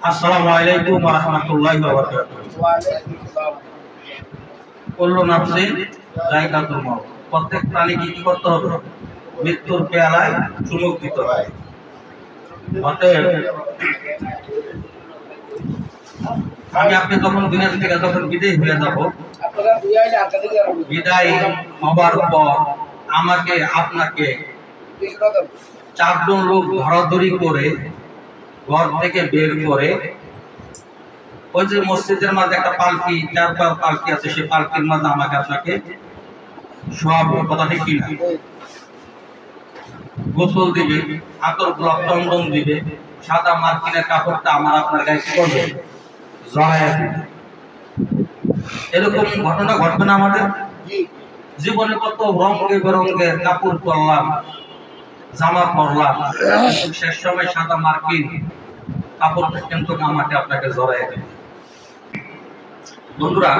আসসালামু আলাইকুম ওয়া রাহমাতুল্লাহি ওয়া বারাকাতুহু কুল্লু নাফসিন যায়কাতুল মাউত প্রত্যেক প্রাণীকে কি করতে হবে? মৃত্যুর পেয়ালায় চুমুক দিতে হয়। অতএব, আমি আপনি যখন দুনিয়া থেকে যখন বিদায় হয়ে যাব, বিদায় হবার পর আমাকে, আপনাকে চারজন লোক ধরাধরি করে ঘর থেকে বের করে, ওই যে মসজিদের মাঝে একটা পালকি চার পাল পালকি আছে সেই পালকির মাঝে আমাকে আপনাকে সব কথা ঠিক কিনা গোসল দিবে আতর গোলাপ চন্দন দিবে, সাদা মার্কিনের কাপড়টা আমার আপনার গায়ে কি করবে? জড়াইয়া দিবে। এরকম ঘটনা ঘটবে না আমাদের? জীবনে কত রঙে বেরঙ্গের কাপড় পরলাম, জামা পরলাম শেষ সময় সাদা মার্কিন কাপড় কিন্তু আমাকে আপনাকে জড়াই দেবে। বন্ধুরা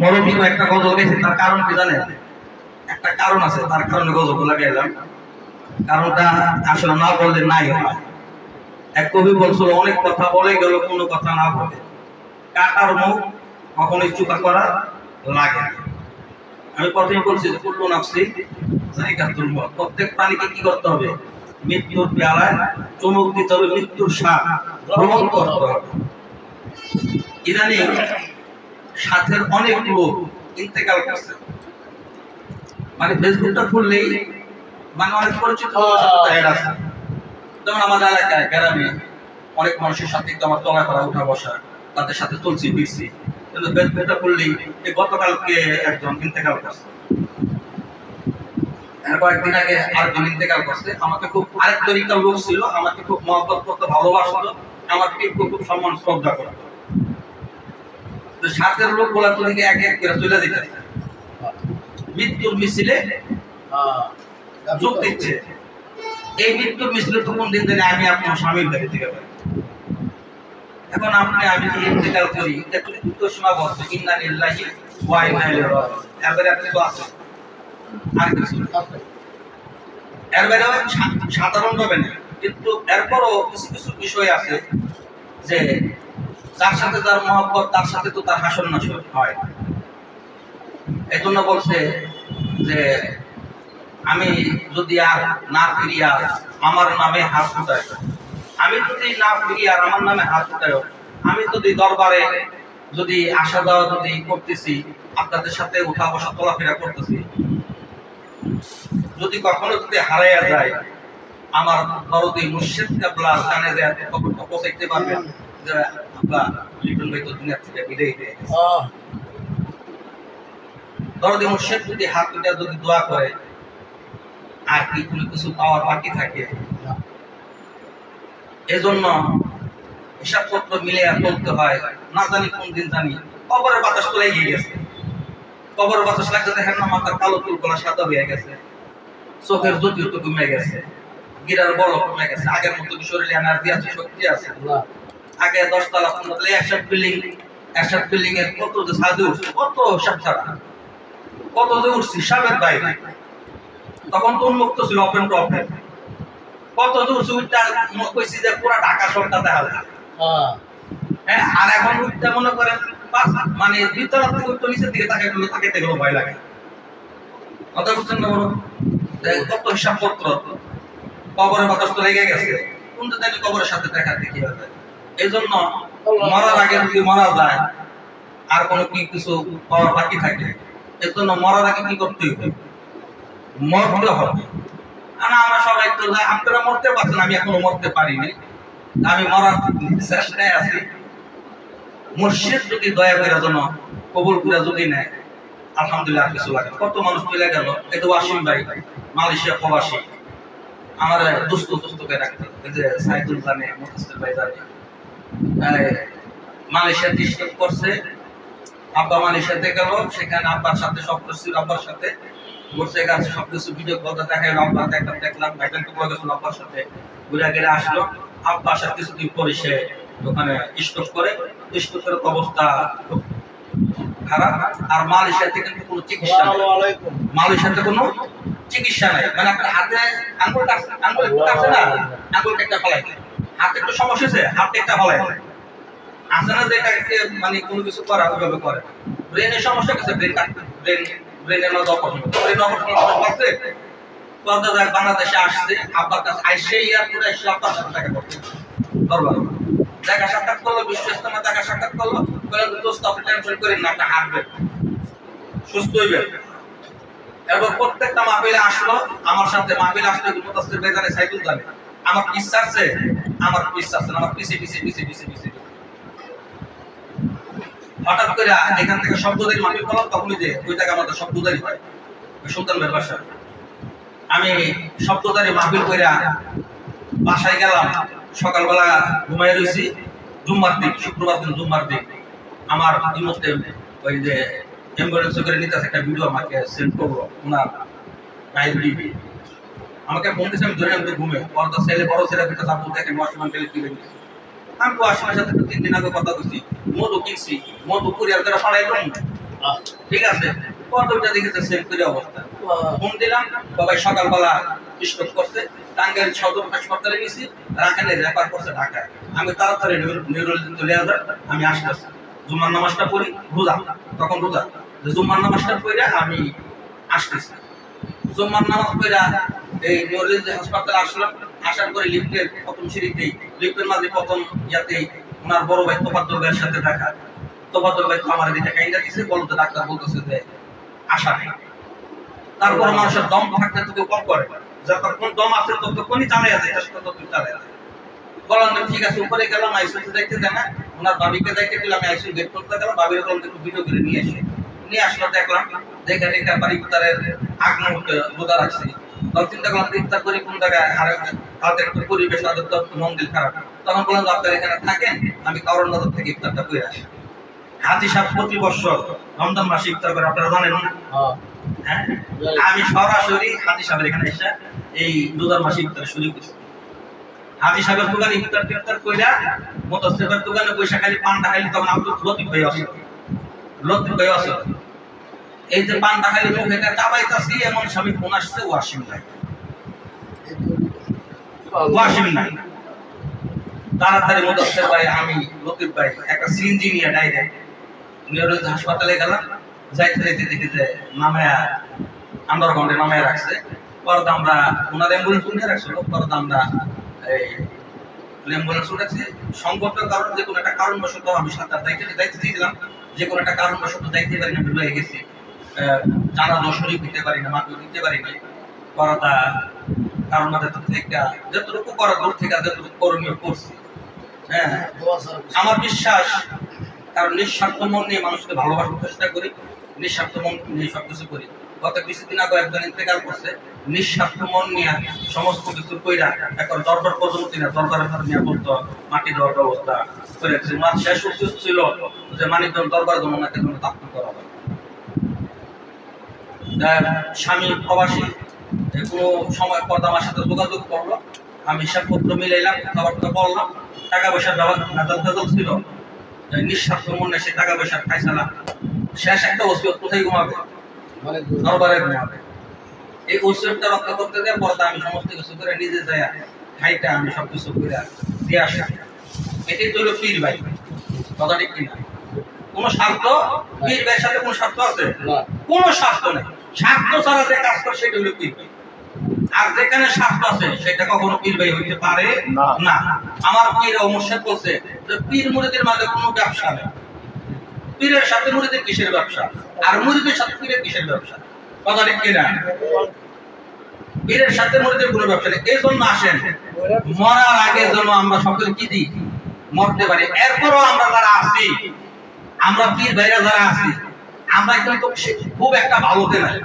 মরমী একটা গজল গেছে তার কারণ কি জানেন? একটা কারণ আছে, তার কারণে গজল লাগাইলাম কারণটা আসলে না বললে নাই হয়। এক কবি বলছিল, অনেক কথা বলে গেল কোনো কথা না বলে। কাটার মুখ কখনোই চুকা করা লাগে। আমি প্রথমে বলছি কুল্লু নাফসি, জায়গা তুলব প্রত্যেক প্রাণীকে কি করতে হবে? মৃত্যুর পেয়ালায় চমক দিতে হবে, মৃত্যুর স্বাদ গ্রহণ করতে হবে। ইদানিং সাথের অনেক লোক ইন্তেকাল করছে। মানে ফেসবুকটা খুললেই মানে অনেক পরিচিত add আছে। যেমন আমাদের এলাকায় গ্রামে অনেক মানুষের সাথে আমার চলাফেরা উঠা বসা তাদের সাথে চলছি ফিরছি কিন্তু ফেসবুকটা খুললেই এই গতকালকে একজন ইন্তেকাল করছে। কয়েকদিন আগে আরেকজন ইন্তেকাল করছে। আমাকে খুব একটা লোক ছিল আমাকে খুব মহব্বত করতে ভালোবাসতো আমাকে খুব খুব সম্মান শ্রদ্ধা করতো। তো সাথের লোক বলা তো এক এক করে চলে দিতে মৃত্যুর মিছিলে যোগ দিচ্ছে। এই মৃত্যুর মিছিলে তো কোন দিন আমি আপনার স্বামীর বাড়ি থেকে পাই এখন আপনি, আমি ইন্তেকাল করি সীমাবদ্ধ রাজিউন। এর বাইরে আর কিছু সাধারণ ভাবে না। কিন্তু এরপরও কিছু কিছু বিষয় আছে যে, যার সাথে তার মহব্বত, তার সাথে তো তার হাসন নাসর হয় এই জন্য বলছে যে আমি যদি আর না ফিরিয়া আমার নামে হাত উঠায় আমি যদি না ফিরিয়া আমার নামে হাত উঠায় আমি যদি দরবারে যদি আসা যাওয়া যদি করতেছি, আপনাদের সাথে উঠা বসা চলাফেরা করতেছি, যদি কখনো যদি হারাইয়া যায়, আমার দরদি মুর্শিদ কাবলার কানে যে পৌঁছাইতে পারবেন যে আমরা লিটন ভাই তো দুনিয়া থেকে বিদায় হয়ে গেছে। দরদি মুর্শিদ যদি হাত তুলে যদি দোয়া করে, আর কি কোনো কিছু পাওয়ার বাকি থাকে? এজন্য হিসাবপত্র মিলে চলতে হয়, না জানি কোন দিন জানি। কবরের বাতাস তো লেগে গেছে। কবরের বাতাস লাগতে দেখেন না মাথার কালো চুল গলা সাদা হয়ে গেছে। চোখের জ্যোতি তো কমে গেছে। গিরার বড় কমে গেছে। আগের মতো শরীরে এনার্জি আছে, শক্তি আছে। আগে পনেরো তলা একসাথ বিল্ডিং একসাথ বিল্ডিং এর কত সাদু কত সব ছাড়া। কত যে উঠছি? সাবের বাইরে তখন তো উন্মুক্ত ছিল ওপেন টু ওপেন কত যে উঠছি উঠটা কইছি যে পুরা ঢাকা শহরটা দেখা যায়। হ্যাঁ। আর এখন উঠতে মনে করেন মানে দ্বিতলা থেকে উঠতে নিচের দিকে তাকে গেলে তাকে গেলে ভয় লাগে। কথা বুঝছেন না দেখ, কত হিসাব পত্র কবরের বাতাস তো লেগে গেছে। কোনটা জানি কবরের সাথে দেখা দেখি হবে এই জন্য মরার আগে যদি মারা যায় আর কোনো কি কিছু পাওয়ার বাকি থাকে? এর জন্য মরার আগে কি করতে হবে মরতে হবে। না আমরা সবাই তো আপনারা মরতে পারছেন আমি এখনও মরতে পারিনি আমি মরার চেষ্টায় আছি। মুর্শিদ যদি দয়া করে যেন কবুল করে যদি নেয়, আলহামদুলিল্লাহ কিছু লাগে কত মানুষ চলে গেল, এই তো ওয়াসিম ভাই, মালয়েশিয়া প্রবাসী। আমার দুস্থ দুস্থকে রাখতে যে সাইদুল জানে মুখস্তের ভাই জানে। মালয়েশিয়া ডিস্টার্ব করছে আব্বা মালয়েশিয়াতে গেল সেখানে আব্বার সাথে সব আব্বার সাথে। মোটরসাইকেল আছে সবকিছু ভিডিও কল দেখাই একটা দেখলাম ভাইজান টুকরো গেছিল আব্বার সাথে ঘুরে গেলে আসলো। আব্বা আসার কিছুদিন পরে সে দোকানে স্টক করে। স্টক করে অবস্থা খারাপ। আর মালয়েশিয়াতে কিন্তু কোনো চিকিৎসা নেই। মালয়েশিয়াতে কোনো চিকিৎসা নাই। মানে আপনার হাতে আঙ্গুল আঙ্গুল কাটছে না? আঙ্গুল একটা ফলাই হাতে একটু সমস্যা আছে হাতে একটা ফলাই মানে কোনো কিছু করা ওইভাবে করে ব্রেনের সমস্যা ব্রেন ব্রেন ব্রেনের মধ্যে ব্রেন করতে বাংলাদেশে আসছে, আব্বার কাছে এয়ারপোর্টে এসে আব্বার সাথে দেখা করতে দেখা সাক্ষাৎ করল বিশ্ব দেখা সাক্ষাৎ করল। দোস্ত, আপনি টেনশন করেন একটা সুস্থ হইবে এরপর প্রত্যেকটা মাহফিলে আসলো, আমার সাথে মাহফিলে আসলে মুতাসসির বেজানে সাইকেল জানে। আমার পিস আছে আমার পিস আছে আমার পিছে পিছে পিছে পিছে পিছে হঠাৎ করে এখান থেকে শব্দদারি মাহফিল করলাম তখনই যে ওই জায়গা আমাদের শব্দদারি হয়। সুলতান বাসা আমি শব্দদারি মাহফিল কইরা বাসায় গেলাম। সকালবেলা ঘুমাই রয়েছি জুম্মার দিন, শুক্রবার দিন, জুম্মার দিন। আমার ইমতে ওই যে অ্যাম্বুলেন্সে করে নিতে আসে একটা ভিডিও আমাকে সেন্ড করব ওনার টিভি আমাকে ফোন দিয়েছে আমি ধরে আমি ঘুমে। পর্দা ছেলে, বড় ছেলে দুটো সাপোর্ট দেখে ওয়াশম্যান টেলে তুলে নিয়েছি। আমি তো ওয়াশম্যানের সাথে তিন দিন আগে কথা বলছি। মধু কিনছি মধু কুরিয়ার করে দেবো। ঠিক আছে? দেখেছে করে অবস্থা? ফোন দিলাম বাবাই সকালবেলা স্টক করছে। টাঙ্গাইল সদর হাসপাতালে গেছি রাখানে রেফার করছে ঢাকায়। আমি তাড়াতাড়ি নিউরোলজি চলে আসবে আমি আসতেছি জুম্মার নামাজটা পড়ি রোজা। তখন রোজা। জুম্মার নামাজটা পড়ে আমি আসতেছি। জুম্মার নামাজ পড়ে, এই নিউরোলজি হাসপাতালে আসলাম, আসার পরে লিফটের প্রথম সিঁড়িতেই, লিফটের মাঝে প্রথম ইয়াতেই ওনার বড় ভাই তোফাদ্দুল ভাইয়ের সাথে দেখা। তোফাদ্দুল ভাই তো আমার দিকে কাইন্দা দিছে বলতে ডাক্তার বলতেছে যে আশা নেই। তারপর মানুষের দম থাকতে তো কম করে। যতক্ষণ দম আছে ততক্ষণই চালিয়ে যায় চেষ্টা ততক্ষণ চালিয়ে যায়। বললাম ঠিক আছে, উপরে গেলাম, আইসিউতে দেখতে দেয় না। ওনার বাবিকে দেখতে গেলাম আইসিউ গেট করতে গেলাম, বাবির যে একটু ভিডিও করে নিয়ে এসে নিয়ে আসলো দেখলাম দেখে দেখে বাড়ি তারের আগ মুহূর্তে রোজা রাখছি তখন চিন্তা করলাম ইফতার করি কোন জায়গায়? আর তাদের একটু পরিবেশ তাদের তো মন খারাপ। তখন বললাম আপনারা এখানে থাকেন আমি কারোর নজর থেকে ইফতারটা করে আসি। হাজি সাহেব প্রতি বছর রমজান মাসে ইফতার করে আপনারা জানেন না? হ্যাঁ। আমি সরাসরি হাজি সাহেবের এখানে এসে এই রোজার মাসে ইফতার শুরু করছি হাজি সাহেবের দোকানে ইফতার টিফতার কইরা মোতাসেফের দোকানে পয়সা খালি পান্ডা খালি তখন আব্দুল লতিফ ভাই আসে। লতিফ ভাই আসে। এই যে পান্ডা খালি মুখে চাবাইতাছি এমন স্বামী, ফোন আসছে ওয়াসিম নাই। ওয়াসিম নাই। তাড়াতাড়ি মোতাসেফ ভাই, আমি লতিফ ভাই, একটা সিএনজি নিয়ে ডাইরেক্ট হাসপাতালে গেলাম, যাইতে যাইতে দেখি যে নামায়া রাখছে। আমরা ওনার অ্যাম্বুলেন্স উঠে রাখছিল পরে আমরা এই অ্যাম্বুলেন্স উঠেছি। সংকটের কারণে যে কোনো একটা কারণবশত আমি সাঁতার দায়িত্ব দায়িত্ব দিয়েছিলাম যে কোনো একটা কারণবশত পারি না ভুলে গেছি। জানা দশরী দিতে পারি না মাকে দিতে পারি না পরতা কারণ মাঝে থেকে যতটুকু করা দূর থেকে যতটুকু করণীয় করছি। হ্যাঁ আমার বিশ্বাস কারণ নিঃস্বার্থ মন নিয়ে মানুষকে ভালোবাসার চেষ্টা করি নিঃস্বার্থ মন নিয়ে সবকিছু করি। গত কিছুদিন আগে একজন ইন্তেকাল করছে নিঃস্বার্থ মন নিয়ে সমস্ত কিছু কইরা এখন দরবার পর্যন্ত না দরবারের সাথে নিয়ে বলতো মাটি দেওয়ার ব্যবস্থা করেছে। মার শেষ উচিত ছিল যে মানিকজন দরবার জন্য ওনাকে জন্য দাপ্ত করা আহ, স্বামী প্রবাসী কোনো সময় পর আমার সাথে যোগাযোগ করল। আমি হিসাবপত্র মিলাইলাম কথাবার্তা বললাম টাকা পয়সার ভেজাল ছিল। নিঃস্বার্থ মনে সে টাকা পয়সার খাইসালা শেষ একটা ওসিয়ত কোথায় ঘুমাবে? দরবারে ঘুমাবে। এই ওসিয়তটা রক্ষা করতে দেয় পরে আমি সমস্ত কিছু করে নিজে যাই খাইটা আমি সব কিছু করে দিয়ে আসি এটাই তো হলো পীর ভাই। কথা ঠিক কিনা? কোনো স্বার্থ? পীর ভাইয়ের সাথে কোনো স্বার্থ আছে? কোনো স্বার্থ নেই। স্বার্থ ছাড়া যে কাজ করে সেটা হলো আর যেখানে স্বার্থ আছে সেটা কখনো হইতে পারে না। আমার পীর বলছে যে পীর মুরিদের মাঝে কোনো ব্যবসা নেই। পীরের সাথে মুরিদের কিসের ব্যবসা? আর মুরিদের সাথে পীরের কিসের ব্যবসা? কথা ঠিক কিনা? পীরের সাথে মুরিদের কোনো ব্যবসা নেই। এই জন্য আসেন। মরার আগে যেন আমরা সকলে কি দিই? মরতে পারি। এরপরও আমরা যারা আছি আমরা পীর ভাইরা যারা আছি আমরা কিন্তু খুব একটা ভালোতে নাই।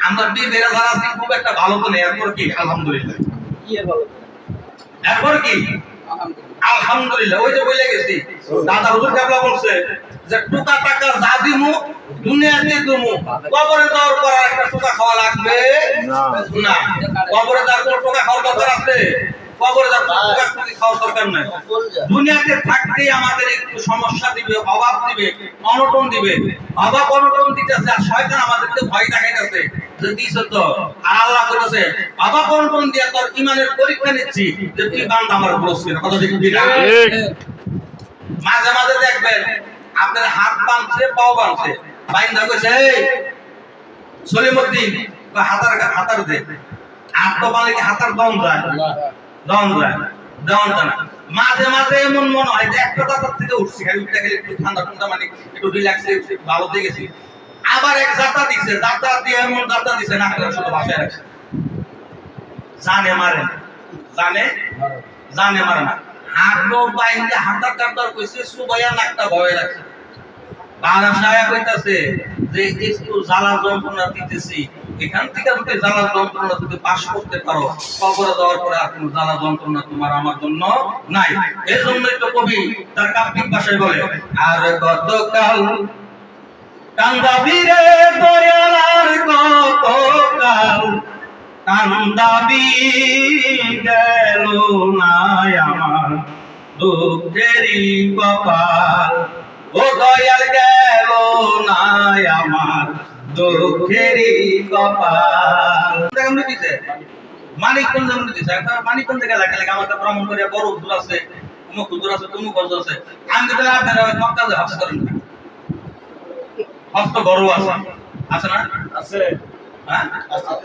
আমরা ভাইরা যারা আছি খুব একটা ভালোতে নেই। এরপর কি? আলহামদুলিল্লাহ। এরপর কি? আলহামদুলিল্লাহ। ওই যে বলে গেছি। দাদা হুজুর কেবলা বলছে যে টুকা টাকা যা দিমু দুনিয়াতে দিমু। কবরে দেওয়ার পর একটা টুকা খাওয়া লাগবে? না। না। কবরে যার কোনো টুকা খাওয়ার দরকার আছে? কবরে যার কোনো টুকা টুকি খাওয়ার দরকার নাই। দুনিয়াতে থাকতেই আমাদের একটু সমস্যা দিবে অভাব দিবে অনটন দিবে। অভাব অনটন দিতেছে আর শয়তান আমাদেরকে ভয় দেখাইতেছে। যে দিছ আর আল্লাহ কইতেছে অভাব অনটন দিয়ে তোর ইমানের পরীক্ষা নিচ্ছি যে তুই বান্দা আমার কথা ঠিক মাঝে মাঝে দেখবেন আপনার হাত বাঁধছে পাও বাঁধছে। বাইন্দা কইছে এই সলিমুদ্দিন বা হাতার হাতার দে। হাত তো বাঁধলে কি হাতার দম যায়। মাঝে মাঝে এমন মনে হয় যে একটা থেকে উঠছি, খালি উঠতে গেলে একটু ঠান্ডা ঠান্ডা মানে একটু রিল্যাক্স ভালো দিয়ে গেছি। আবার এক দিছে দিয়ে এমন দিছে, না শুধু বাসায় রাখছে। জানে মারে জানে? জানে মারে না। হাঁটো বাইন্দে হাঁটা কাটার কইছে, সুবাইয়া নাকটা ভয় রাখছে। কইতাছে যে, একটু জ্বালা যন্ত্রণা দিতেছি। এখান থেকে যন্ত্রণা যদি পাশ করতে পারো পরে যন্ত্রণা তোমার আমার জন্য নাই। এই জন্যই তো কবি তার কাব্যিক ভাষায় বলে, আর গতকাল কান্দাবি রে দয়ালার গতকাল কান্দাবি গেল নাই আমার দুঃখেরই কপাল। ও দয়াল গেল নাই আমার দুঃখেরই কপাল। কেমন দিছে? মানিকগঞ্জ যেমন আমাকে ভ্রমণ করে বড় হুজুর আছে অমুক হুজুর আছে তমুক হুজুর আছে। আমি তো তাহলে আপনারা মক্কাতে হাস করেন না? হস্ত আছে। আছে না? আছে। হ্যাঁ?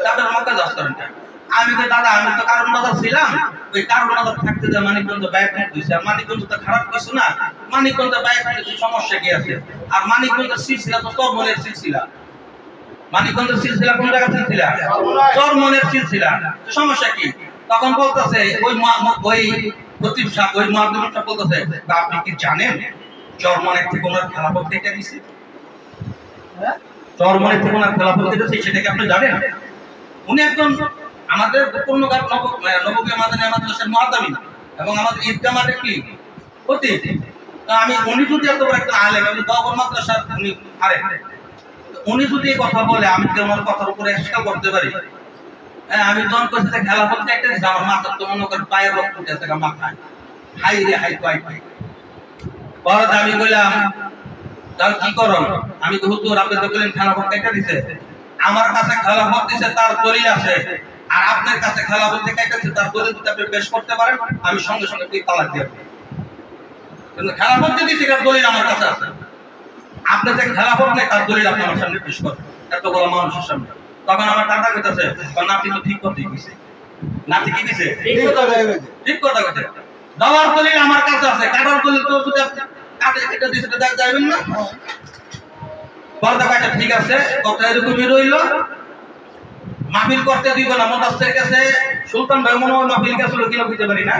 তাদের মক্কা যাস করেন কেন? আমি তো দাদা আমি তো কারণ বাজার ছিলাম। ওই কারণ বাজার থাকতে যে মানিকগঞ্জ নিয়ে দিয়েছে আর মানিকগঞ্জ তো খারাপ কিছু না। মানিকগঞ্জ নিয়ে সমস্যা কি আছে? আর মানিকগঞ্জের সিলসিলা তো চরমনের সিলসিলা। মানিকগঞ্জের সিলসিলা কোন সিলসিলা? চরমনের সিলসিলা। সমস্যা কি? তখন বলতেছে ওই ওই প্রতিম সাহেব ওই সাহেব বলতেছে "তা আপনি কি জানেন চরমনের থেকে ওনার খেলাফত দিছে চরমনের থেকে ওনার খেলাফত দিতেছে সেটাকে আপনি জানেন? উনি একজন আমাদের পূর্ণঘাট নব- আহ, আমাদের আমাদের দেশের মহাদামী এবং আমাদের ঈদগা মাঠে কি? আমি উনি যদি এত বড় একটা আলেম আমি দবর মাদ্রাসার উনি আরে উনি যদি কথা বলে, আমি ওনার কথার উপরে স্বীকার করতে পারি? হ্যাঁ আমি জন করছি যে খেলা করতে একটা আমার মাথার তো মনে করেন পায়ের রক্ত উঠেছে মাথায়। হাই রে, হাই পাই পাই পরে আমি কইলাম, তাহলে কি করো? আমি তো তো বললেন খেলা করতে একটা দিছে। আমার কাছে খেলাফত দিছে, তার দলিল আছে। আর আপনার কাছে খেলাফত থেকে একটা দিছে, তার দলিল আপনি পেশ করতে পারেন, আমি সঙ্গে সঙ্গে তুই তালাক দিয়ে কিন্তু খেলাফত যে দিছে তার দলিল আমার কাছে আছে। আপনি যে খেলাফত নেই তার দলিল আপনি আমার সামনে পেশ করেন। এতগুলো মানুষের সামনে। তখন আমার টাকা কইতাছে নাতি তো ঠিক করতে গেছে নাতি কি দিছে ঠিক কথা কইছে। দেওয়ার দলিল আমার কাছে আছে কাটার দলিল তো যদি আপনি কাটে কেটে দিছে তো যাবেন না। বলতে পারছে ঠিক আছে কথা এরকমই রইল। মাহফিল করতে দিব না কাছে। সুলতান ভাই মনে হয় মাহফিল গেছিল কিনা বুঝতে পারি না।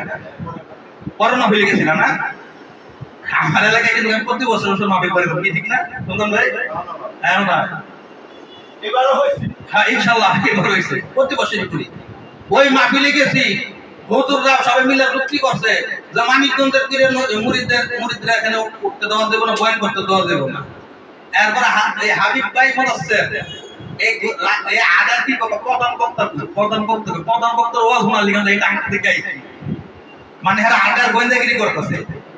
পরে মাহফিল গেছিল না আমার এলাকায় কিন্তু আমি প্রতি বছর বছর মাহফিল করে কি ঠিক না? ভাই? হ্যাঁ না এবারও হয়েছে? হ্যাঁ ইনশাল্লাহ এবার হয়েছে। প্রতি বছরই করি। ওই মাহফিলে গেছি হুজুররা সবাই মিলে যুক্তি করছে যে মানিকগঞ্জের মুরিদদের মুরিদরা এখানে উঠতে দেওয়া দেবো না বয়ান করতে দেওয়া দেবো না। এরপরে এই হাবিব ভাই মনাচ্ছে এই আদার কি প্রধান বক্তা প্রধান বক্তা প্রধান বক্তার ওয়াজ লিখা এই টাকা থেকে মানে হেরা আড্ডার গোয়েন্দাগিরি করতেছে।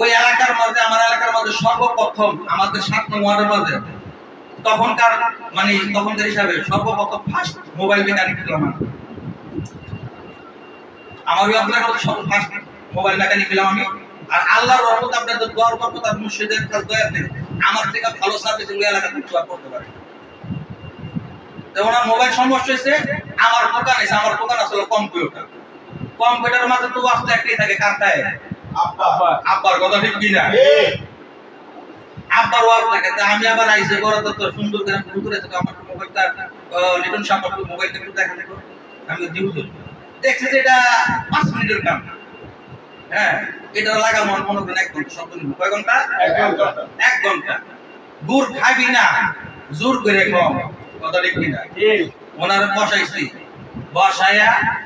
ওই এলাকার মধ্যে, আমার এলাকার মধ্যে সর্বপ্রথম, আমাদের সাত ওয়ার্ডের মধ্যে, তখনকার মানে তখনকার হিসাবে সর্বপ্রথম ফার্স্ট মোবাইল মেকানিক ছিলাম আমি। আমার। ওই আপনার সব ফার্স্ট মোবাইল মেকানিক পেলাম আমি। আর আল্লাহর রহমত আপনাদের দোয়ার বরকত আর মুর্শিদের কাছ দয়াতে আমার থেকে ভালো সার্ভিস ওই এলাকাতে কিছু আর করতে পারে। ওনার মোবাইল সমস্যা হয়েছে, আমার দোকান এসে আমার দোকান আসলে কম্পিউটার কম্পিউটারের মাঝে তো আসলে একটাই থাকে কারটায় আব্বার কথা ঠিক কিনা? আব্বার ওয়ার থাকে আমি আবার আইসে বড় তো সুন্দর করে শুরু করেছে তো আমার মোবাইলটা লিটন সাহেব মোবাইলটা একটু দেখা দেখো। আমি যেহেতু দেখছি যে এটা পাঁচ মিনিটের কাম। হ্যাঁ এটা লাগানো আমার মনে করেন এক ঘণ্টা নিব। কয় ঘণ্টা? এক ঘণ্টা। এক ঘণ্টা। গুড় খাবি না জোর করে কম। কথা ঠিক কিনা? ঠিক। ওনার বসাইছি। বসাইয়া ও-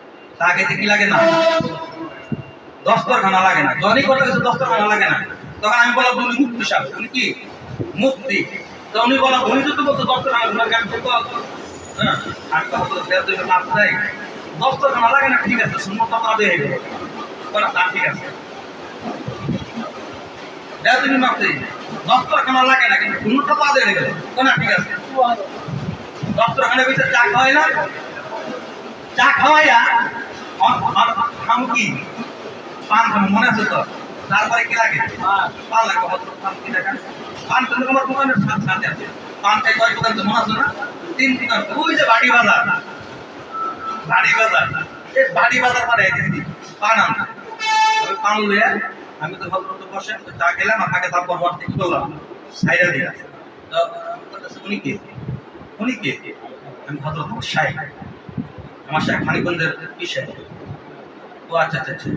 চা খাইতে কি লাগে না? দস্তরখানা লাগে না। জনই কথা কিছু দস্তরখানা লাগে না। তখন আমি বললাম উনি মুক্তি সাহেব উনি কি? মুক্তি। তো উনি বললাম উনি যদি বলতো দস্তরখানা লাগে আমি বলতো হ্যাঁ আমি তো হয়তো দেড় দুই মাস যাই দস্তরখানা লাগে না, ঠিক আছে সুন্নত আপনাদের হয়ে গেল তা ঠিক আছে। দেড় দুই যাই দস্তরখানা লাগে না, কিন্তু সুন্নত আপনাদের হয়ে গেল না, ঠিক আছে। দস্তরখানার ভিতরে চা খাওয়াই না। চা খাওয়াইয়া খাম কি? পান খাম মনে আছে তো? তারপরে কি লাগে? পান লাগে পান কি দেখা পান কিন্তু আমার দোকানের সাথে আছে পান খাই কয় দোকান তো মনে আছে না? তিন দোকান ওই যে বাড়ি বাজার। বাড়ি বাজার। এই বাড়ি বাজার মানে পান আনতে ওই পান লইয়া আমি তো ভদ্রত বসে চা খেলাম আর তাকে তারপর ওয়ার থেকে করলাম। সাইডা দিয়া। তো উনি কে? উনি কে? আমি ভদ্রত সাই। আমার শেখ খানিগঞ্জের বিষয়। তো আচ্ছা আচ্ছা আচ্ছা।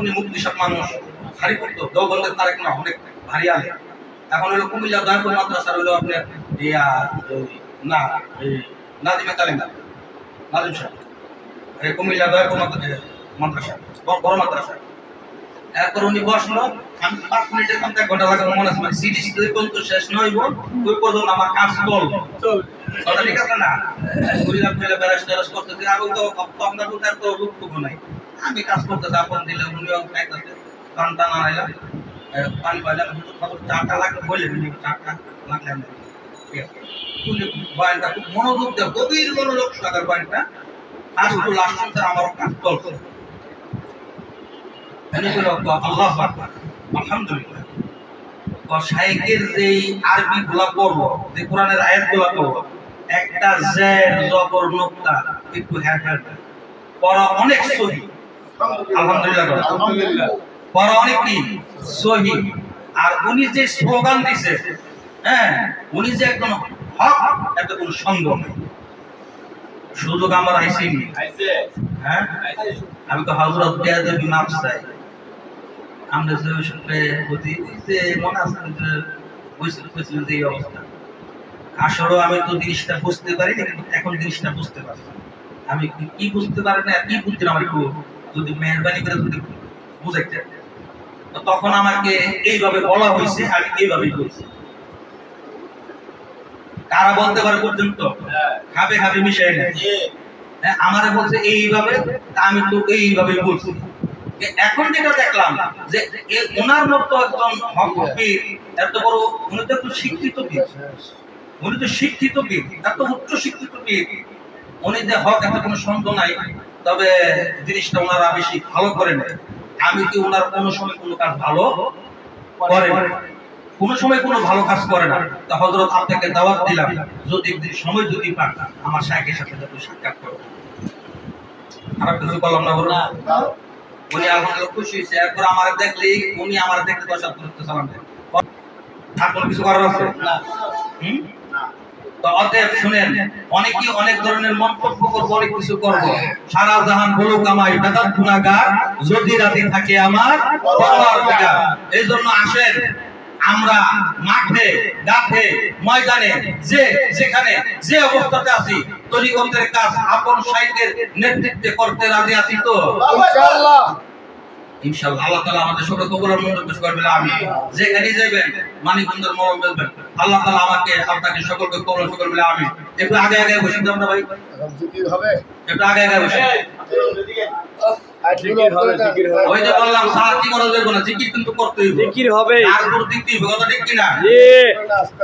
উনি মুক্তি সব মানুষ। ভারী করতো দেওবন্দের তারেক না অনেক ভারী আলে এখন হলো কুমিল্লা দয়াপুর মাদ্রাসার হলো আপনার ইয়া না, এই নাদিমে তালিম নাদিম সাহেব। কুমিল্লা দয়াপুর মাদ্রাসা, বড় মাদ্রাসা। এরপর উনি বসল আমি পাঁচ মিনিটের মধ্যে এক ঘণ্টা লাগাবো মনে আছে মানে সিরিজ দুই পর্যন্ত শেষ নইব ওই পর্যন্ত আমার কাজ চলবো। কথা ঠিক আছে না? ব্যারাস ট্যারাস আর ওই তো আপনার তো রূপটুকু নাই। আমি কাজ করতেছি আপন দিলে উনিও খাইতেছে টান টান আনাইলাম আহ, পানি পাইলাম চাটা লাগবে বললেন উনি চাটা লাগলেন ঠিক আছে? বয়ানটা খুব মনোযোগ দেয় গভীর মনোযোগ সহকার বয়ানটা। তো লাস্ট আমার কাজ চলছে। আল্লাহ আকবার। আলহামদুলিল্লাহ। শাইকের যে আরবি গুলা পড়ব যে কোরআনের আয়াতগুলা পড়ব একটা জের জবর নোক্তা একটু হ্যাঁ হ্যাঁ পড়া অনেক সহি। আলহামদুলিল্লাহ আলহামদুলিল্লাহ। পড়া অনেক কি? সহি। আর উনি যে স্লোগান দিছে হ্যাঁ উনি যে একদম হক কোনো সন্দেহ নেই। সুযোগ আমার আইসিনি। হ্যাঁ? আমি তো হজরত বেয়াদবি মাপ চাই। আমরা যে সঙ্গে বুঝি যে মনে আছে যে এই অবস্থা। আসলেও আমি তো জিনিসটা বুঝতে পারি না কিন্তু এখন জিনিসটা বুঝতে পারি আমি কি- বুঝতে পারি না কি বুঝতে আমার একটু যদি মেহরবানি করে যদি বুঝাইতে তখন আমাকে এইভাবে বলা হয়েছে আমি এইভাবেই বলছি। কারা বলতে পারে পর্যন্ত? হ্যাঁ। খাবে খাবে মিশাই না হ্যাঁ, আমারে বলছে এইভাবে আমি তো এইভাবে বলছি। এখন যেটা দেখলাম, যে ওনার মতো একজন এত বড়, উনি তো একটু শিক্ষিত উনি তো শিক্ষিত এত উচ্চ শিক্ষিত উনি যে হক এত কোনো সন্দেহ নাই, তবে জিনিসটা ওনারা বেশি ভালো করে নেয় আমি কি ওনার কোনো সময় কোনো কাজ ভালো করে। কোনো সময় কোনো ভালো কাজ করে না। তা হজরত আপনাকে দাওয়াত দিলাম, যদি একদিন সময় যদি পান, আমার সাহেবের সাথে সাক্ষাৎ করো। খারাপ কিছু করলাম না বলুন। উনি আলহামদুলিল্লাহ খুশি হয়েছে। এরপর আমার দেখলে উনি আমার দেখতে দশ করতে সালাম আর কোনো কিছু করার আছে? না। হুম? তো অতএব শুনেন অনেকেই অনেক ধরনের মন্তব্য করব অনেক কিছু করব। সারা জাহান বলুক আমায় বেদাত গুণাগার যদি রাতে থাকে আমার এই জন্য আসেন আমরা মাঠে গাঠে ময়দানে যে যেখানে যে অবস্থাতে আছি তরিকতের কাজ আপন সাহিত্যের নেতৃত্বে করতে রাজি আছি তো? ইনশাআল্লাহ। ইনশাআল্লাহ আল্লাহ তাআলা আমাদের সকল কবুলের মঞ্জুর করবেন আমি যেখানে যাবেন মানিকবন্ধের মরম বেলবেন। আল্লাহ তাআলা আমাকে আপনাকে সকলকে কবুল সকল বলে আমি একটু আগে আগে বসে দাম ভাই? হবে। একটু আগে আগে বসে। এই, এদিকে। আর জিকির হবে জিকির হবে। ওই যে বললাম সারা কি করা যাবে না জিকির কিন্তু করতেই হবে। জিকির হবে। আর দিক দিয়ে কথা ঠিক কিনা? জি। আস্তে